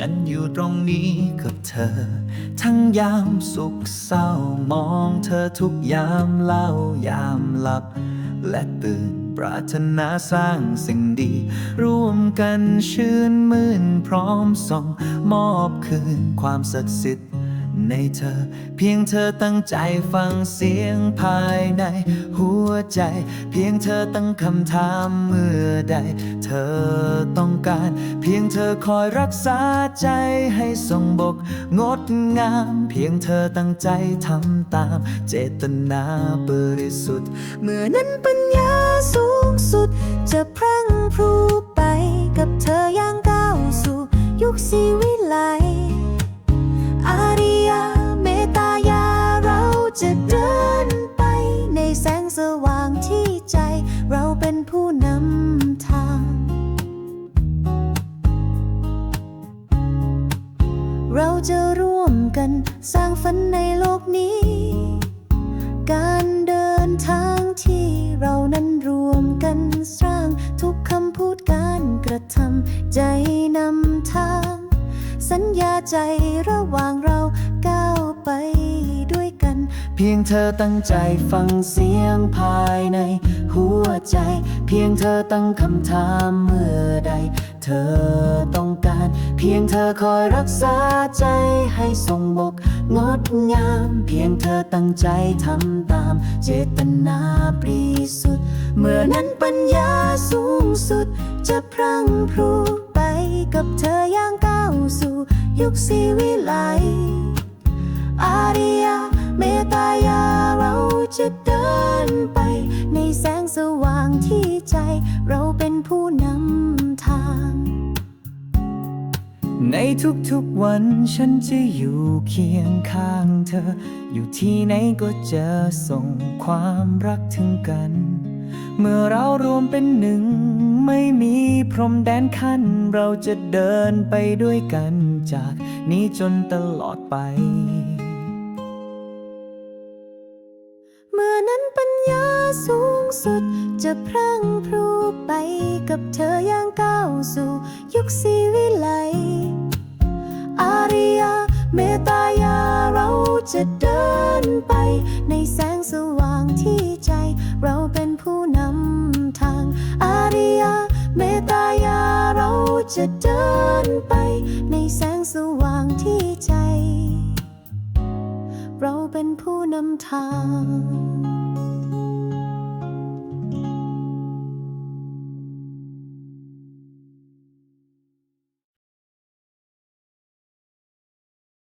ฉันอยู่ตรงนี้กับเธอ ทั้งยามสุขเศร้ามองเธอทุกยามเล่ายามหลับ และตื่นปรารถนาสร้างสิ่งดี ร่วมกันชื่นมื่นพร้อมส่งมอบคืนความศักดิ์สิทธิ์ ในเธอ เพียงเธอตั้งใจฟังเสียงภายใน หัวใจ เพียงเธอตั้งคำถามเมื่อใด เธอต้องการ เพียงเธอคอยรักษาใจให้ทรงบก งดงาม เพียงเธอตั้งใจทำตาม เจตนาบริสุทธิ์ เมื่อนั้นปัญญาสูงสุด จะพรั่งพรูไปกับเธอ จะร่วมกันสร้างฝันในโลกนี้ การเดินทางที่เรานั้นรวมกันสร้างทุกคำพูดการกระทำใจนำทาง สัญญาใจระหว่างเราก้าวไป เพียงเธอตั้งใจฟังเสียงภายใน หัวใจ เพียงเธอตั้งคำถามเมื่อใด เธอต้องการ เพียงเธอคอยรักษาใจให้ทรงบกงดงาม เพียงเธอตั้งใจทำตาม เจตนาบริสุทธิ์เมื่อนั้นปัญญาสูงสุด จะพรั่งพรูไปกับเธออย่างก้าวสู่ ยุคสีวิไลอาริยา เมตายาเราจะเดินไป ในแสงสว่างที่ใจ เราเป็นผู้นำทาง ในทุกๆวันฉันจะอยู่เคียงข้างเธอ อยู่ที่ไหนก็จะส่งความรักถึงกัน เมื่อเรารวมเป็นหนึ่ง ไม่มีพรมแดนขั้น เราจะเดินไปด้วยกันจากนี้จนตลอดไป นั้นปัญญาสูงสุด จะพรั่งพรูไปกับเธออย่างก้าวสู่ยุคสีวิไลอาริยาเมตายาเราจะเดินไป ในแสงสว่างที่ใจ เราเป็นผู้นำทาง อาริยาเมตายาเราจะเดินไป ในแสงสว่างที่ใจ เราเป็นผู้นำทาง